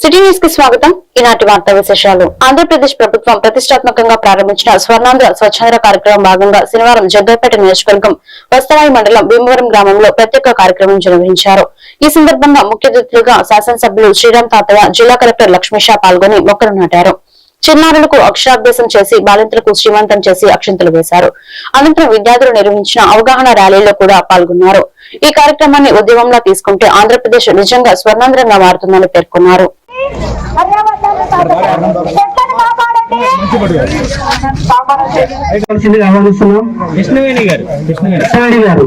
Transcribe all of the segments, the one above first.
City న్యూస్కి స్వాగతం. ఈనాటి వార్తా విశేషాలు. ఆంధ్రప్రదేశ్ ప్రభుత్వం ప్రతిష్టాత్మకంగా ప్రారంభించిన స్వర్ణాంధ్ర స్వచ్ఛాంధ్ర కార్యక్రమం భాగంగా శనివారం జగ్గైపేట నియోజకవర్గం వస్తరాయి మండలం భీమవరం గ్రామంలో ప్రత్యేక కార్యక్రమం నిర్వహించారు. ఈ సందర్భంగా ముఖ్య అతిథులుగా శాసనసభ్యులు శ్రీరామ్ తాతయ్య జిల్లా కలెక్టర్ లక్ష్మీషా పాల్గొని మొక్కలు నాటారు. చిన్నారులకు అక్షరాభ్యాసం చేసి బాలింతలకు శ్రీమంతం చేసి అక్షంతలు వేశారు. అనంతరం విద్యార్థులు నిర్వహించిన అవగాహన ర్యాలీలో కూడా పాల్గొన్నారు. ఈ కార్యక్రమాన్ని ఉద్యమంలా తీసుకుంటే ఆంధ్రప్రదేశ్ నిజంగా స్వర్ణాంధ్రంగా మారుతుందని పేర్కొన్నారు. కృష్ణవేణి గారు కృష్ణారెడ్డి గారు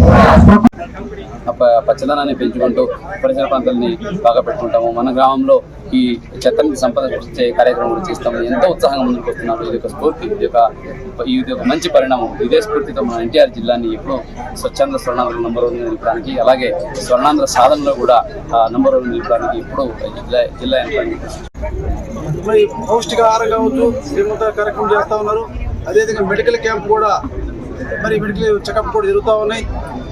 పచ్చదనాన్ని పెంచుకుంటూ పరిసర ప్రాంతాలని బాగా పెట్టుకుంటాము. మన గ్రామంలో ఈ చెత్తని సంపద సృష్టించే కార్యక్రమం కూడా చేస్తాము. ఎంతో ఉత్సాహంగా ముందుకు వస్తున్నాము ఇది ఒక స్ఫూర్తి. ఇది ఒక ఇది ఒక మంచి పరిణామం. ఇదే స్ఫూర్తితో మన ఎన్టీఆర్ జిల్లాని ఎప్పుడూ స్వచ్ఛంద స్వర్ణాంధ్ర నంబర్ వన్ నిలపడానికి అలాగే స్వర్ణాంధ్ర సాధనలో కూడా నంబర్ వన్ నిలపడానికి ఇప్పుడు జిల్లా జిల్లా యంత్రాంగం మరి పౌష్టికాహారం కావచ్చు శ్రీమంత కార్యక్రమం చేస్తూ ఉన్నారు. అదేవిధంగా మెడికల్ క్యాంప్ కూడా మరి మెడికల్ చెకప్ కూడా జరుగుతూ ఉన్నాయి.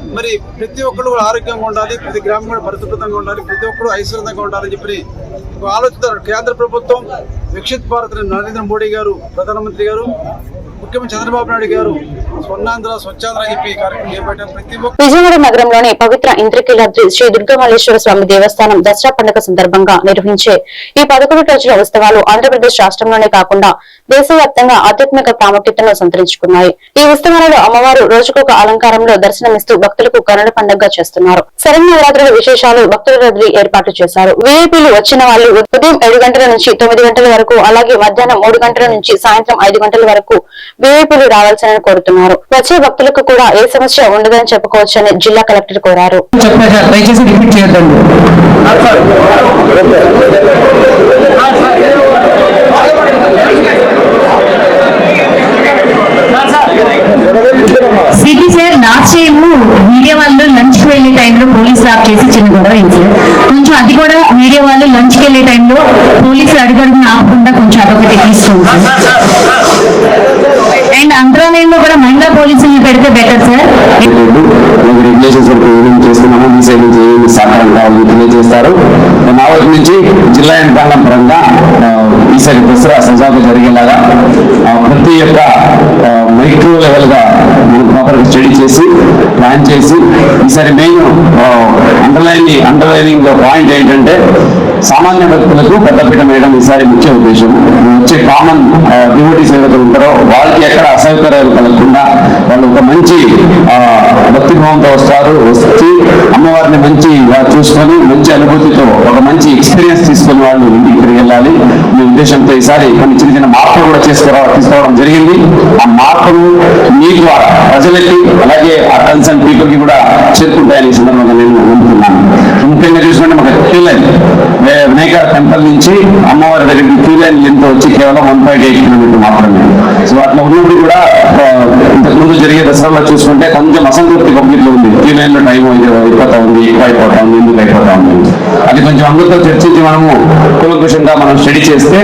మరి ప్రతి ఒక్కరు కూడా ఆరోగ్యంగా ఉండాలి ప్రతి గ్రామం కూడా పరిశుభ్రంగా ఉండాలి ప్రతి ఒక్కరు ఐశ్వర్యంగా ఉండాలని చెప్పి ఒక ఆలోచన కేంద్ర ప్రభుత్వం విక్షిత్ భారత్ నరేంద్ర మోడీ గారు ప్రధానమంత్రి గారు ముఖ్యమంత్రి చంద్రబాబు నాయుడు గారు స్వర్ణాంధ్ర విజయనగరం నగరంలోని పవిత్ర ఇంద్రకీలాద్రి శ్రీ దుర్గమల్లేశ్వర స్వామి దేవస్థానం దసరా పండుగ సందర్భంగా నిర్వహించే ఈ పదకొండు రోజుల ఉత్సవాలు ఆంధ్రప్రదేశ్ రాష్ట్రంలోనే కాకుండా దేశవ్యాప్తంగా ఆధ్యాత్మిక ప్రాముఖ్యతను సంతరించుకున్నాయి. ఈ ఉత్సవాలలో అమ్మవారు రోజుకొక అలంకారంలో దర్శనమిస్తూ భక్తులకు కరుణ పండుగ చేస్తున్నారు. శరణవరాత్రుల విశేషాలు భక్తుల రద్దీ ఏర్పాటు చేశారు. వీఐపీలు వచ్చిన వాళ్ళు ఉదయం ఏడు గంటల నుంచి తొమ్మిది గంటల వరకు అలాగే మధ్యాహ్నం మూడు గంటల నుంచి సాయంత్రం ఐదు గంటల వరకు వీఐపీలు రావాల్సిందని కోరుతున్నారు. వచ్చే భక్తులకు కూడా ఏ సమస్య ఉండదని చెప్పుకోవచ్చని జిల్లా కలెక్టర్ కోరారు. ఈసారి మెయిన్ అండర్లైన్ అండర్లైనింగ్ పాయింట్ ఏంటంటే సామాన్య భక్తులకు పెద్దపీట వేయడం ఈసారి ముఖ్య ఉద్దేశం. వచ్చే కామన్ డివోటీ సేవకులు ఉంటారో వాళ్ళకి ఎక్కడ అసౌకర్యాలు కలగకుండా వాళ్ళు ఒక మంచి భక్తిభావంతో వస్తారు. వచ్చి అమ్మవారిని మంచి చూసుకొని మంచి అనుభూతితో ఒక మంచి ఎక్స్పీరియన్స్ తీసుకొని వాళ్ళు ఇంటికి తిరిగి వెళ్ళాలి. మీ ఉద్దేశంతో ఈసారి కొన్ని చిన్న చిన్న మార్పులు కూడా చేసుకురా తీసుకోవడం జరిగింది. ఆ మార్పులు మీ ద్వారా ప్రజలకి అలాగే ఆ కన్సర్న్ పీపుల్కి కూడా చేరుకుంటాయని ఈ సందర్భంగా నేను నమ్ముతున్నాను. ముఖ్యంగా చూసుకుంటే మాకు క్యూ వినాయక టెంపుల్ నుంచి అమ్మవారి దగ్గరికి క్యూ లైన్ ఎంత వచ్చి కేవలం వన్ పాయింట్ ఎయిట్ కిలోమీటర్ మాత్రమే. సో అట్లా ఉన్నప్పుడు కూడా ఇంతకుముందు జరిగే దసరాలో చూసుకుంటే కొంచెం అసంతృప్తి పబ్లిక్లో ఉంది. క్యూ లైన్లో టైం అయిపోతా ఉంది ఎక్కువ అయిపోతా ఉంది ఎందుకు అయిపోతా ఉంది? అది కొంచెం అందరితో చర్చించి మనము కులకుషంగా మనం స్టడీ చేస్తే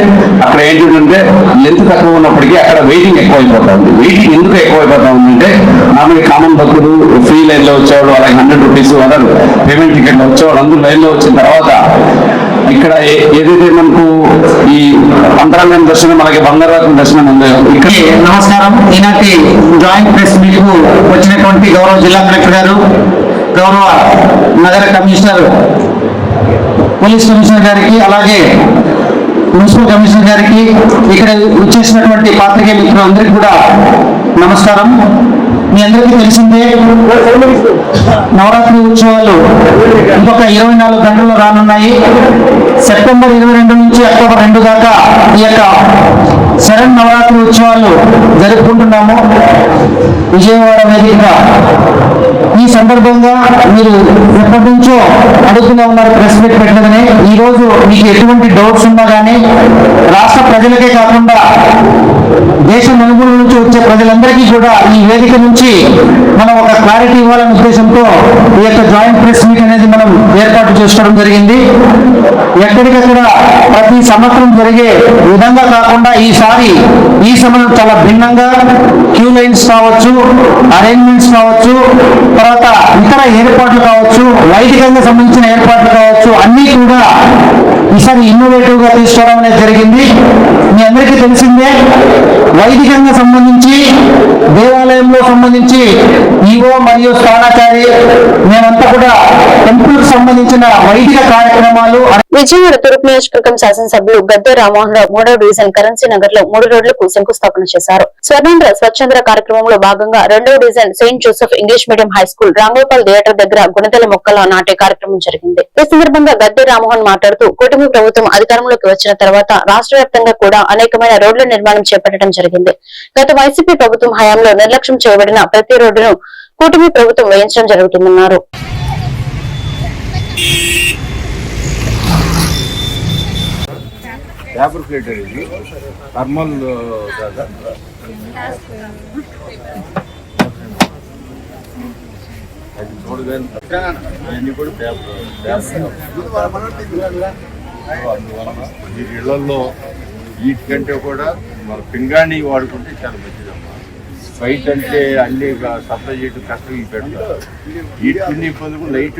అక్కడ ఏంటంటే లెంత్ తక్కువ ఉన్నప్పటికీ అక్కడ వెయిటింగ్ ఎక్కువ అయిపోతా ఉంది. వెయిటింగ్ ఎందుకు ఎక్కువ అయిపోతా ఉంది అంటే మామూలు కామన్ భక్తులు ఫ్రీ లైన్లో వచ్చేవాళ్ళు అలాగే హండ్రెడ్ రూపీస్ అదర్ పేమెంట్ టికెట్లో వచ్చేవాళ్ళు అందరూ లైన్లో వచ్చిన తర్వాత ఇక్కడ ఏ- ఏదైతే మనకు ఈ అంతరంగం దర్శనం అలాగే బంగారాత్మ దర్శనం ఉందో ఇక్కడ నమస్కారం. ఈనాటి జాయింట్ ప్రెస్ మీట్కు వచ్చినటువంటి గౌరవ జిల్లా కలెక్టర్ గారు గౌరవ నగర కమిషనర్ పోలీస్ కమిషనర్ గారికి అలాగే మున్సిపల్ కమిషనర్ గారికి ఇక్కడ వచ్చేసినటువంటి పాత్రికేయ మిత్రులందరికీ కూడా నమస్కారం. మీ అందరికీ తెలిసిందే నవరాత్రి ఉత్సవాలు ఇంకొక ఇరవై నాలుగు గంటల్లో రానున్నాయి. సెప్టెంబర్ ఇరవై రెండు నుంచి అక్టోబర్ రెండు దాకా ఈ యొక్క శరణ్ నవరాత్రి ఉత్సవాలు జరుపుకుంటున్నాము. విజయవాడ వేదికగా. ఈ సందర్భంగా మీరు ఎప్పటి నుంచో అడుగుతూనే ఉన్నారు ప్రెస్ మీట్ పెట్టలేదని ఈ రోజు మీకు ఎటువంటి డౌట్స్ ఉన్నా కానీ రాష్ట్ర ప్రజలకే కాకుండా దేశ నలుగురు నుంచి వచ్చే ప్రజలందరికీ కూడా ఈ వేదిక నుంచి మనం ఒక క్లారిటీ ఇవ్వాలనే ఉద్దేశంతో ఈ యొక్క జాయింట్ ప్రెస్ మీట్ అనేది మనం ఏర్పాటు చేసుకోవడం జరిగింది. ఎక్కడికక్కడ ప్రతి సంవత్సరం జరిగే విధంగా కాకుండా ఈసారి ఈ సమయం చాలా భిన్నంగా క్యూ లైన్స్ కావచ్చు అరేంజ్మెంట్స్ కావచ్చు తర్వాత ఇతర ఏర్పాట్లు కావచ్చు వైదికంగా సంబంధించిన ఏర్పాట్లు కావచ్చు అన్నీ కూడా ఈసారి ఇన్నోవేటివ్గా తీసుకోవడం అనేది జరిగింది. మీ అందరికీ తెలిసిందే వైదికంగా సంబంధించి దేవాలయంలో సంబంధించి ఈవో మరియు స్థానాచారి మేమంతా కూడా టెంపుల్ సంబంధించిన వైదిక కార్యక్రమాలు విజయవాడ తూర్పు నియోజకవర్గం శాసనసభ్యులు గద్దె రామ్మోహన్ రావు డివిజన్ కరెన్సీ నగర్లో మూడు రోడ్లకు శంకుస్థాపన చేశారు. స్వర్ణేంద్ర స్వచ్ఛంద్ర కార్యక్రమంలో భాగంగా రెండవ division saint Joseph English medium high school Ramgopal theatre దగ్గర గుణదల మొక్కల నాటే కార్యక్రమం జరిగింది. ఈ సందర్భంగా గద్దె రామ్మోహన్ మాట్లాడుతూ కూటమి ప్రభుత్వం అధికారంలోకి వచ్చిన తర్వాత రాష్ట్ర వ్యాప్తంగా కూడా అనేకమైన రోడ్ల నిర్మాణం చేపట్టడం జరిగింది. గత వైసీపీ ప్రభుత్వం హయాంలో నిర్లక్ష్యం చేయబడిన ప్రతి రోడ్డును కూటమి ప్రభుత్వం వేయించడం జరుగుతుందన్నారు. పేపర్ ప్లేట్ ఇది థర్మల్ కాదా అది చూడగానే అన్ని కూడా పేపర్ పేపర్. అందువలన ఈ ఇళ్ళలో వీటికంటే కూడా మన పింగాణి వాడుకుంటే చాలా మంచిదమ్మా. బయట అంటే అన్ని సప్లై చేయడం కష్టం ఇవి పెడతారు. వీటిని ఇబ్బందులు లైట్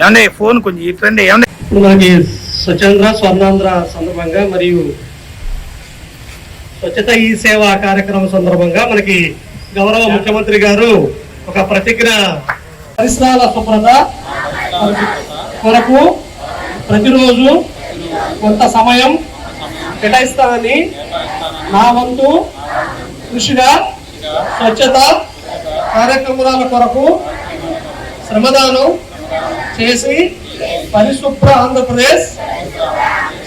ఏమండి ఫోన్ కొంచెం ఏమండి? మనకి స్వచ్ఛంద్ర స్వర్ణాంధ్ర సందర్భంగా మరియు స్వచ్ఛత ఈ సేవ కార్యక్రమం సందర్భంగా మనకి గౌరవ ముఖ్యమంత్రి గారు ఒక ప్రతిజ్ఞ పరిసరాల శుభ్రత కొరకు ప్రతిరోజు కొంత సమయం కేటాయిస్తానని నా వంతు కృషిగా స్వచ్ఛత కార్యక్రమాల కొరకు శ్రమదానం చేసి పరిశుభ్ర ఆంధ్రప్రదేశ్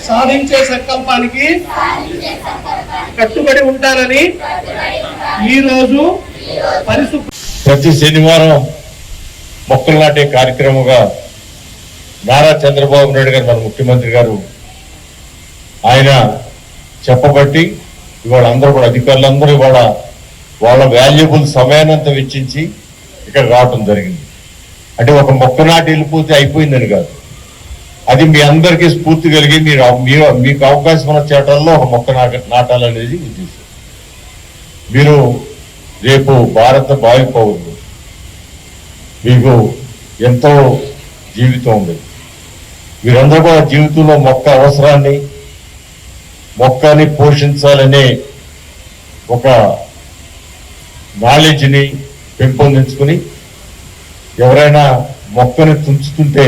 సాధించే సంకల్పానికి కట్టుబడి ఉంటానని ఈరోజు పరిశుభ్ర ప్రతి శనివారం మొక్కలు నాటే కార్యక్రమంగా నారా చంద్రబాబు నాయుడు గారు మన ముఖ్యమంత్రి గారు ఆయన చెప్పబట్టి ఇవాళ అందరూ కూడా అధికారులందరూ ఇవాళ వాళ్ళ వాల్యుబుల్ సమయానంతా వెచ్చించి ఇక్కడ రావటం జరిగింది. అంటే ఒక మొక్క నాటి వెళ్ళిపోతే అయిపోయిందని కాదు. అది మీ అందరికీ స్ఫూర్తి కలిగి మీరు మీకు అవకాశం ఉన్న చేటల్లో ఒక మొక్క నాట నాటాలనేది ఉద్దేశం. మీరు రేపు భారత భావి పౌరులు మీకు ఎంతో జీవితం ఉంది వీరందరూ కూడా జీవితంలో మొక్క అవసరాన్ని మొక్కని పోషించాలనే ఒక నాలెడ్జ్ని పెంపొందించుకుని ఎవరైనా మొక్కని తుంచుతుంటే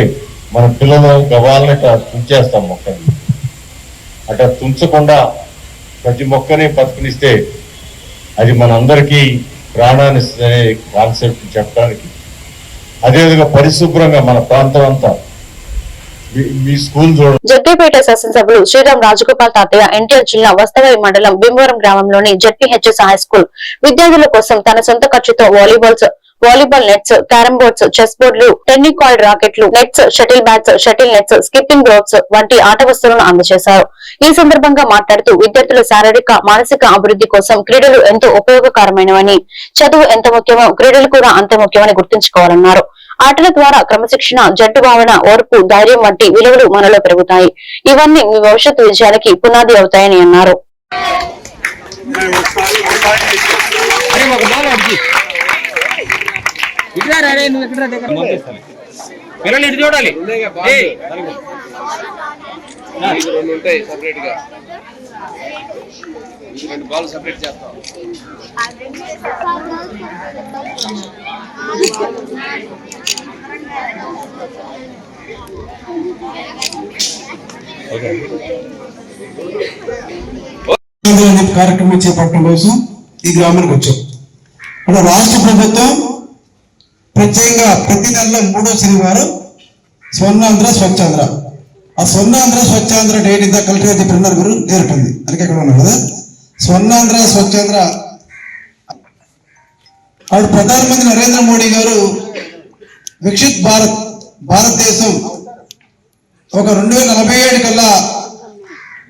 మన పిల్లలు గవాలని అట్లా తుంచేస్తాం మొక్కని. అట్లా తుంచకుండా ప్రతి మొక్కని బతుకునిస్తే అది మనందరికీ ప్రాణాన్ని కాన్సెప్ట్ చెప్పడానికి. అదేవిధంగా పరిశుభ్రంగా మన ప్రాంతం అంతా మీ- శాసనసభ్యులు శ్రీరామ్ రాజగోపాల్ తాతయ్య ఎన్టీఆర్ జిల్లా వస్తవాయి మండలం భీమవరం గ్రామంలోని జడ్పీహెచ్ఎస్ హై స్కూల్. విద్యార్థుల కోసం తన సొంత ఖర్చుతో volleyballs volleyball nets carrom boards chess బోర్డులు tennikoit రాకెట్లు nets shuttle bats shuttle nets skipping ropes వంటి ఆట వస్తువులను అందజేశారు. ఈ సందర్భంగా మాట్లాడుతూ విద్యార్థుల శారీరక మానసిక అభివృద్ధి కోసం క్రీడలు ఎంతో ఉపయోగకరమైనవని చదువు ఎంత ముఖ్యమో క్రీడలు కూడా అంత ముఖ్యమని గుర్తుంచుకోవాలన్నారు. ఆటల ద్వారా క్రమశిక్షణ జట్టు భావన ఓర్పు ధైర్యం వంటి విలువలు మనలో పెరుగుతాయి. ఇవన్నీ మీ భవిష్యత్తు విజయాలకి పునాది అవుతాయని అన్నారు. పిల్లలు ఇటు చూడాలి. ఏయ్. ఉంటాయి సపరేట్గా. రెండు బాల్ సపరేట్ చేస్తాం. కార్యక్రమం చేపట్టడం కోసం ఈ గ్రామానికి వచ్చాం. మన రాష్ట్ర ప్రభుత్వం ప్రత్యేకంగా ప్రతి నెలలో మూడో శనివారం స్వర్ణాంధ్ర స్వచ్ఛాంధ్ర. ఆ స్వర్ణాంధ్ర స్వచ్ఛాంధ్ర డేట్ ఇంత కలిపి గారు చెప్పినారు గురు నేర్పండి అందుకే అక్కడ ఉన్నారు కదా. స్వర్ణాంధ్ర స్వచ్ఛాంధ్ర. ఆవిడ ప్రధానమంత్రి నరేంద్ర మోడీ గారు వికసిత్ భారత్ భారతదేశం ఒక రెండు వేల నలభై ఏడు కల్లా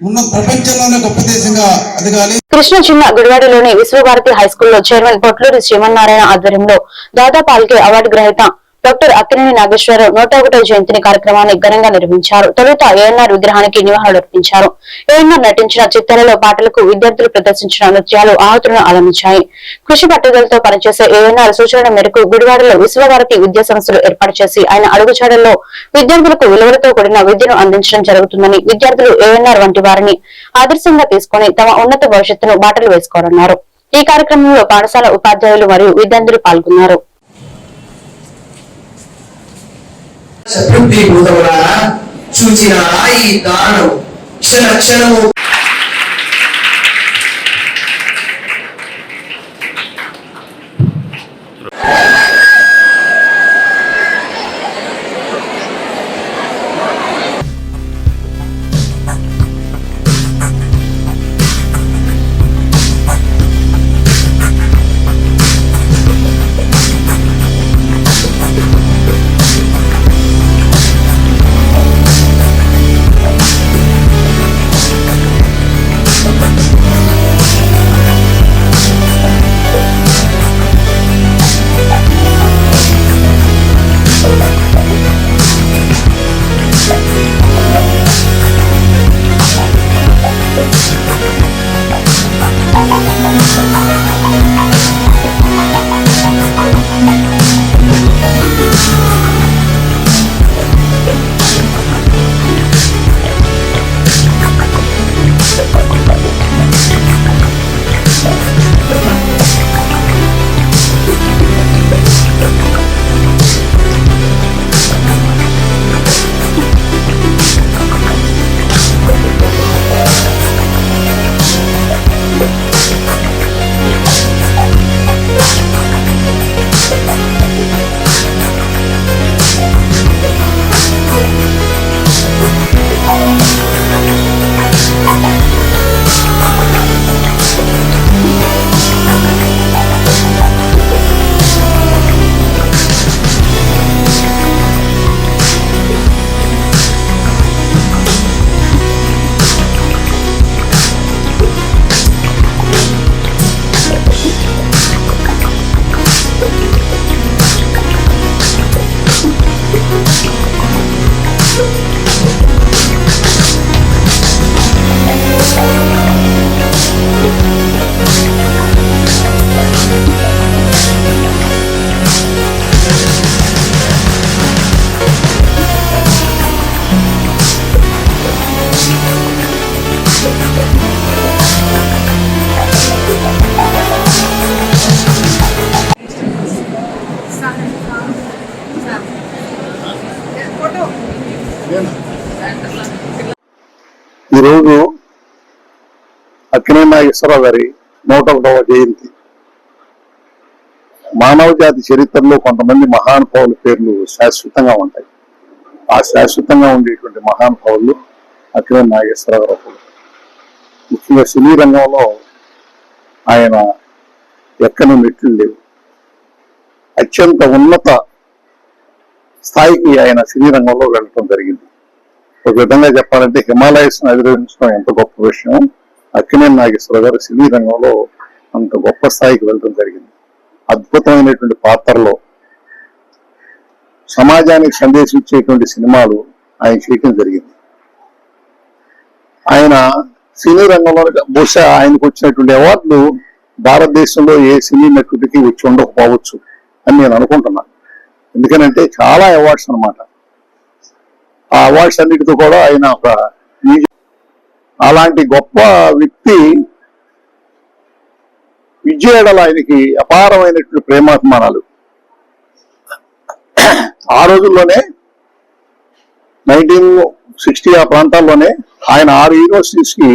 ఉన్న ప్రపంచంలోనే గొప్ప దేశంగా ఎదగాలి కృష్ణ చిన్న గుడివాడలోని విశ్వభారతి హైస్కూల్లో చైర్మన్ పొట్లూరి శ్రీమన్నారాయణ ఆధ్వర్యంలో దాదా పాల్కే అవార్డు గ్రహీత డాక్టర్ అక్కినేని నాగేశ్వరరావు నూట ఒకటో జయంతిని కార్యక్రమాన్ని ఘనంగా నిర్వహించారు. తొలుత ఏఎన్ఆర్ విగ్రహానికి నివాళులర్పించారు ఏఎన్ఆర్ నటించిన చిత్రాలలో పాటలకు విద్యార్థులు ప్రదర్శించిన నృత్యాలు ఆహుతులను ఆలంబించాయి కృషి పట్టుదలతో పనిచేసే ఏఎన్ఆర్ సూచనల మేరకు గుడివాడలో విశ్వభారతి విద్యా సంస్థలు ఏర్పాటు చేసి ఆయన అడుగుచాడల్లో విద్యార్థులకు విలువలతో కూడిన విద్యను అందించడం జరుగుతుందని విద్యార్థులు ఏఎన్ఆర్ వంటి వారిని ఆదర్శంగా తీసుకుని తమ ఉన్నత భవిష్యత్తును బాటలు వేసుకోరన్నారు ఈ కార్యక్రమంలో పాఠశాల ఉపాధ్యాయులు మరియు విద్యార్థులు పాల్గొన్నారు. శత్రుక్తి భూతములారా చూచిన ఈ దానం క్షణ క్షణము ఈరోజు అక్కినే నాగేశ్వరరావు గారి నూట ఒకటవ జయంతి. మానవ జాతి చరిత్రలో కొంతమంది మహానుభావుల పేర్లు శాశ్వతంగా ఉంటాయి. ఆ శాశ్వతంగా ఉండేటువంటి మహానుభావులు అక్కినే నాగేశ్వరరావు ఒకరు. ముఖ్యంగా సినీ రంగంలో ఆయన ఎక్కని మెట్లు లేవు. అత్యంత ఉన్నత స్థాయికి ఆయన సినీ రంగంలో వెళ్ళటం జరిగింది. ఒక విధంగా చెప్పాలంటే హిమాలయస్ అధిరోహించడం ఎంత గొప్ప విషయం అక్కినేని నాగేశ్వర గారు సినీ రంగంలో అంత గొప్ప స్థాయికి వెళ్ళడం జరిగింది. అద్భుతమైనటువంటి పాత్రలో సమాజానికి సందేశం ఇచ్చేటువంటి సినిమాలు ఆయన చేయటం జరిగింది. ఆయన సినీ రంగంలో బహుశా ఆయనకు వచ్చినటువంటి అవార్డులు భారతదేశంలో ఏ సినీ నటుడికి వచ్చి ఉండకపోవచ్చు అని నేను అనుకుంటున్నాను. ఎందుకనంటే చాలా అవార్డ్స్ అనమాట ఆ అవార్డ్స్ అన్నిటితో కూడా ఆయన ఒక అలాంటి గొప్ప వ్యక్తి విజయడల ఆయనకి అపారమైనటువంటి ప్రేమాభిమానాలు. ఆ రోజుల్లోనే నైన్టీన్ సిక్స్టీ ఆ ప్రాంతాల్లోనే ఆయన ఆరు యూనివర్సిటీస్కి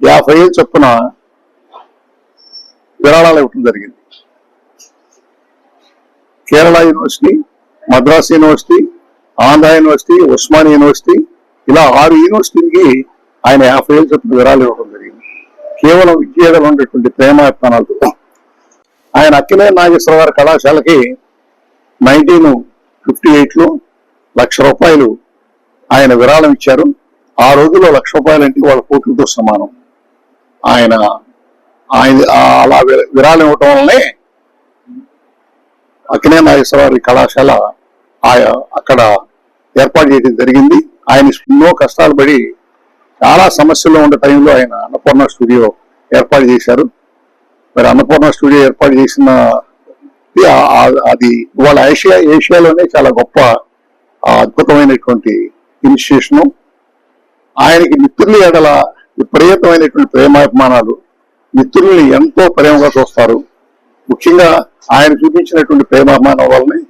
యాభై ఏళ్ళు చొప్పున విరాళాలు ఇవ్వటం జరిగింది. Kerala university Madras university Andhra university Osmania university ఇలా ఆరు యూనివర్సిటీలకి ఆయన యాభై ఏళ్ళ చొప్పున విరాళాలు ఇవ్వడం జరిగింది. కేవలం విద్యలో ఉండేటువంటి ప్రేమాభిమానాలతో ఆయన అక్కినే నాగేశ్వర గారి కళాశాలకి నైన్టీన్ ఫిఫ్టీ ఎయిట్లో లక్ష రూపాయలు ఆయన విరాళం ఇచ్చారు. ఆ రోజుల్లో లక్ష రూపాయలు అంటే వాళ్ళ కోట్లతో సమానం. ఆయన ఆయన అలా విరాళం ఇవ్వటం వల్లనే అక్కినే నాగేశ్వరరావు కళాశాల ఆయా అక్కడ ఏర్పాటు చేయడం జరిగింది. ఆయన ఎన్నో కష్టాలు పడి చాలా సమస్యల్లో ఉండే టైంలో ఆయన అన్నపూర్ణ స్టూడియో ఏర్పాటు చేశారు. మరి అన్నపూర్ణ స్టూడియో ఏర్పాటు చేసిన అది ఇవాళ ఏషియా ఏషియాలోనే చాలా గొప్ప అద్భుతమైనటువంటి ఇనిషియేషను. ఆయనకి మిత్రుల ఎడల విపరీతమైనటువంటి ప్రేమాభిమానాలు. మిత్రుల్ని ఎంతో ప్రేమగా చూస్తారు. ముఖ్యంగా ఆయన చూపించినటువంటి ప్రేమాభిమానం వల్లనే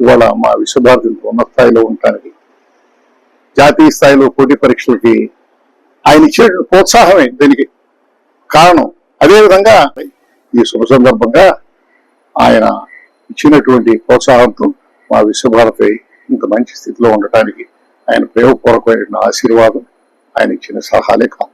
ఇవాళ మా విశ్వభారతి ఉన్న స్థాయిలో ఉండటానికి జాతీయ స్థాయిలో పోటీ పరీక్షలకి ఆయన ఇచ్చిన ప్రోత్సాహమే దీనికి కారణం. అదేవిధంగా ఈ శుభ సందర్భంగా ఆయన ఇచ్చినటువంటి ప్రోత్సాహంతో మా విశ్వభారతి ఇంత మంచి స్థితిలో ఉండటానికి ఆయన ప్రయోగపూర్వకమైన ఆశీర్వాదం ఆయన ఇచ్చిన సలహాలే కాదు.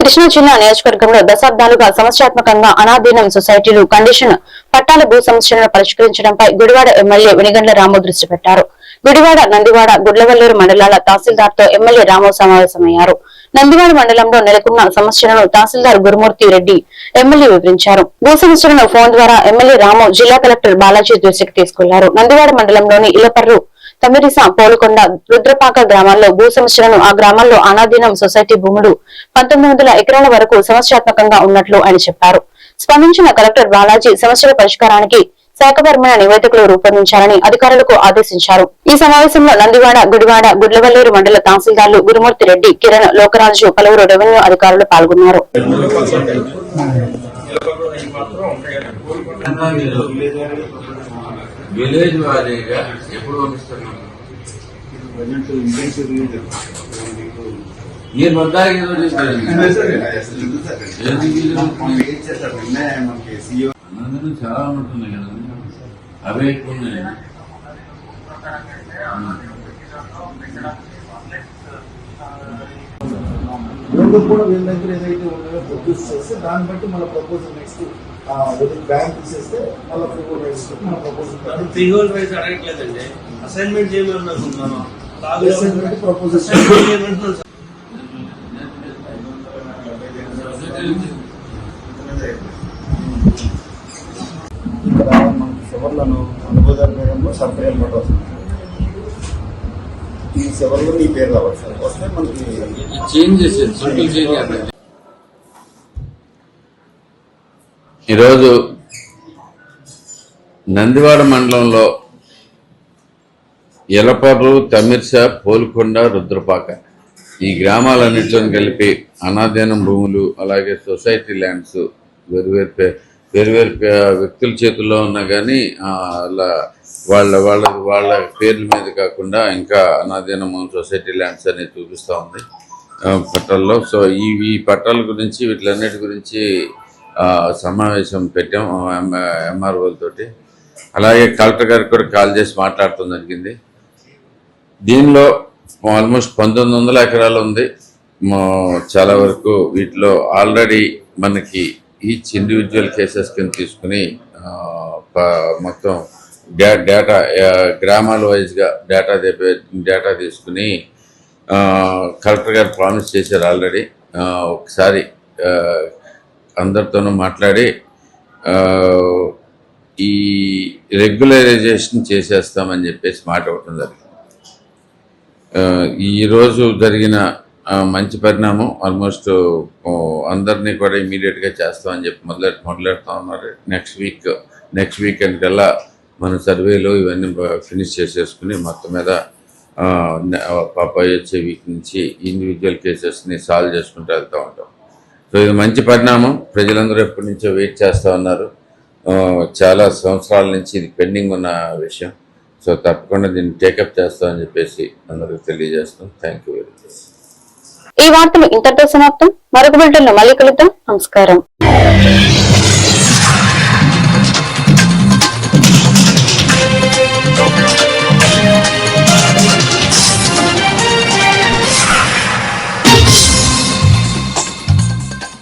కృష్ణా జిల్లా నియోజకవర్గంలో దశాబ్దాలుగా సమస్యాత్మకంగా అనాధీనం సొసైటీలు కండిషన్ పట్టాల భూ సమస్యలను పరిష్కరించడంపై గుడివాడ ఎమ్మెల్యే వెనిగండ్ల రాము దృష్టి పెట్టారు. గుడివాడ నందివాడ గుడ్లవల్లూరు మండలాల తహసీల్దార్తో ఎమ్మెల్యే రాము సమావేశమయ్యారు. నందివాడ మండలంలో నెలకొన్న సమస్యలను తహసీల్దార్ గురుమూర్తి రెడ్డి ఎమ్మెల్యే వివరించారు. భూ సమస్యలను ఫోన్ ద్వారా ఎమ్మెల్యే రాము జిల్లా కలెక్టర్ బాలాజీ దృష్టికి తీసుకెళ్ళారు. నందివాడ మండలంలోని ఇలపర్రు తమిరిస పోలకొండ రుద్రపాక గ్రామాల్లో భూ సమస్యలను ఆ గ్రామాల్లో అనాధీనం సొసైటీ భూములు పంతొమ్మిది వందల ఎకరాల వరకు సమస్యాత్మకంగా ఉన్నట్లు ఆయన చెప్పారు. స్పందించిన కలెక్టర్ బాలాజీ సమస్యల పరిష్కారానికి శాఖపరమైన నివేదికలు రూపొందించాలని అధికారులకు ఆదేశించారు. ఈ సమావేశంలో నందివాడ గుడివాడ గుడ్లవల్లూరు మండల తహసీల్దార్లు గురుమూర్తి రెడ్డి కిరణ్ లోకరాజు పలువురు రెవెన్యూ అధికారులు పాల్గొన్నారు. విలేజ్ వారీగా ఎప్పుడు పంపిస్తున్నాం మీరు? మొత్తానికి చాలా ఉంటున్నాయి కదా. అవే ఎక్కువ ఉన్నాయి రెండు కూడా వీళ్ళ దగ్గర ఏదైతే ఉన్నాయో ప్రొడ్యూస్ చేస్తే దాన్ని బట్టి మన ప్రపోజల్ నెక్స్ట్ బ్యాంక్ తీసేస్తే మళ్ళీ ఫ్రీహోల్డ్ రైట్స్ మన ప్రపోజల్ త్రీ హోల్ వైజ్ అడగట్లేదండి. అసైన్మెంట్ చేయమని ప్రపోజల్ ఇక్కడ మనకి శివర్లను అనుభూతాల పేరులో అనమాట వస్తుంది ఈ శివర్లో నీ పేరు రావాలి సార్. వస్తే మనకి చేంజ్ చేసేది సింపుల్ చేంజ్ చేయాలి. ఈరోజు నందివాడ మండలంలో ఎలపర్రు తమిర్స పోల్కొండ రుద్రపాక ఈ గ్రామాలన్నింటిని కలిపి అనాధీనం భూములు అలాగే సొసైటీ ల్యాండ్స్ వేరువేరు వేరువేరు వ్యక్తుల చేతుల్లో ఉన్నా కానీ అలా వాళ్ళ వాళ్ళ వాళ్ళ పేర్ల మీద కాకుండా ఇంకా అనాధీనం సొసైటీ ల్యాండ్స్ అనేది చూపిస్తూ ఉంది పట్టాల్లో. సో ఈ ఈ పట్టాల గురించి వీటిలన్నిటి గురించి సమావేశం పెట్టాం ఎంఆర్ఓలతోటి అలాగే కలెక్టర్ గారికి కూడా కాల్ చేసి మాట్లాడటం జరిగింది. దీనిలో ఆల్మోస్ట్ పంతొమ్మిది వందల ఎకరాలు ఉంది. చాలా వరకు వీటిలో ఆల్రెడీ మనకి ఈచ్ ఇండివిజువల్ కేసెస్ కింద తీసుకుని ప- మొత్తం డే డేటా గ్రామాల వైజ్గా డేటా తెప్పే- డేటా తీసుకుని కలెక్టర్ గారు ప్రామిస్ చేశారు ఆల్రెడీ. ఒకసారి అందరితోనూ మాట్లాడి ఈ రెగ్యులరైజేషన్ చేసేస్తామని చెప్పేసి మాట ఇవ్వటం జరిగింది. ఈరోజు జరిగిన మంచి పరిణామం ఆల్మోస్ట్ అందరినీ కూడా ఇమీడియట్గా చేస్తామని చెప్పి మొదలెట్ మొదలెడతా ఉన్నారు నెక్స్ట్ వీక్ నెక్స్ట్ వీకెండ్ కల్లా మన సర్వేలు ఇవన్నీ ఫినిష్ చేసేసుకుని మొత్తం మీద ఆ, పాప వచ్చే వీక్ నుంచి ఇండివిజువల్ కేసెస్ని సాల్వ్ చేసుకుంటూ వెళ్తూ ఉంటాం. సో ఇది మంచి పరిణామం. ప్రజలందరూ ఎప్పటి నుంచో వెయిట్ చేస్తూ ఉన్నారు. చాలా సంవత్సరాల నుంచి ఇది పెండింగ్ ఉన్న విషయం. సో తప్పకుండా దీన్ని టేకప్ చేస్తామని చెప్పేసి అందరికి తెలియజేస్తాం. థ్యాంక్ యూ వెరీ మచ్ ఈ వార్తలు ఇంతటితో సమాప్తం. మరొక బిల్టన్ మళ్ళీ కలుద్దాం. నమస్కారం.